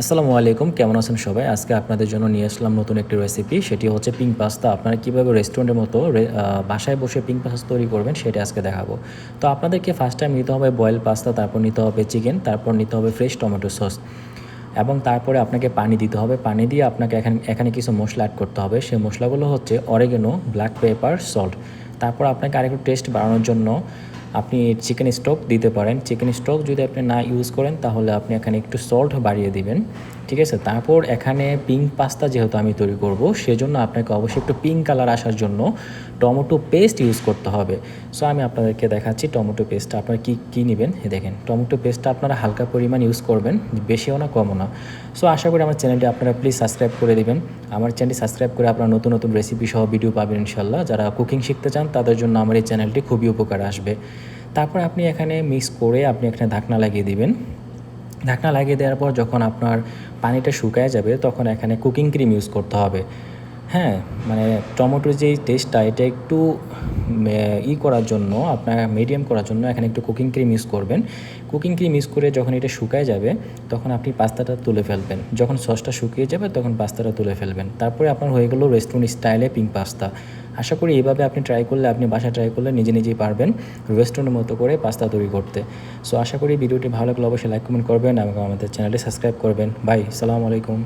আসসালামু আলাইকুম, কেমন আছেন সবাই? আজকে আপনাদের জন্য নিয়ে আসলাম নতুন একটি রেসিপি সেটি হচ্ছে পিঙ্ক পাস্তা আপনারা কীভাবে রেস্টুরেন্টের মতো বাসায় বসে পিঙ্ক পাস্তা তৈরি করবেন, সেটা আজকে দেখাবো। তো আপনাদেরকে ফার্স্ট টাইম নিতে হবে বয়েল পাস্তা তারপর নিতে হবে চিকেন তারপর নিতে হবে ফ্রেশ টমেটো সস এবং তারপরে আপনাকে পানি দিতে হবে। পানি দিয়ে আপনাকে এখানে এখানে কিছু মশলা অ্যাড করতে হবে। সেই মশলাগুলো হচ্ছে অরেগেনো ব্ল্যাক পেপার সল্ট তারপর আপনাকে আরেকটু টেস্ট বাড়ানোর জন্য আপনি চিকেন স্টক দিতে পারেন। চিকেন স্টক যদি আপনি না ইউজ করেন, তাহলে আপনি এখানে একটু সল্ট বাড়িয়ে দিবেন। ঠিক আছে? তারপর এখানে পিঙ্ক পাস্তা যেহেতু আমি তৈরি করব, সেজন্য আপনাকে অবশ্যই একটু পিঙ্ক কালার আসার জন্য টমেটো পেস্ট ইউজ করতে হবে। সো আমি আপনাদেরকে দেখাচ্ছি টমেটো পেস্টটা আপনারা কী কী নেবেন? দেখেন, টমেটো পেস্টটা আপনারা হালকা পরিমাণ ইউজ করবেন, বেশিও না, কমও না। সো আশা করি আমার চ্যানেলটি আপনারা প্লিজ সাবস্ক্রাইব করে দেবেন। আমার চ্যানেলটি সাবস্ক্রাইব করে আপনারা নতুন নতুন রেসিপি সহ ভিডিও পাবেন ইনশাল্লাহ যারা কুকিং শিখতে চান, তাদের জন্য আমার এই চ্যানেলটি খুবই উপকার আসবে। তারপর আপনি এখানে মিক্স করে আপনি এখানে ঢাকনা লাগিয়ে দিবেন। ঢাকনা লাগিয়ে দেওয়ার পর যখন আপনার পানিটা শুকায় যাবে, তখন এখানে কুকিং ক্রিম ইউজ করতে হবে। হ্যাঁ মানে টমেটোর যে টেস্টটা এটা একটু ই করার জন্য, আপনার মিডিয়াম করার জন্য এখানে একটু কুকিং ক্রিম ইউজ করবেন। কুকিং ক্রিম ইউজ করে যখন এটা শুকায় যাবে, তখন আপনি পাস্তাটা তুলে ফেলবেন। যখন সসটা শুকিয়ে যাবে, তখন পাস্তাটা তুলে ফেলবেন। তারপরে আপনার হয়ে গেলো রেস্টুরেন্ট স্টাইলে পিঙ্ক পাস্তা আশা করি এইভাবে আপনি ট্রাই করলে, আপনি বাসা ট্রাই করলে নিজে নিজেই পারবেন রেস্টুরেন্টের মতো করে পাস্তা তৈরি করতে। সো আশা করি ভিডিওটি ভালো লাগলে অবশ্যই লাইক কমেন্ট করবেন এবং আমাদের চ্যানেলটি সাবস্ক্রাইব করবেন। বাই সালামু আলাইকুম।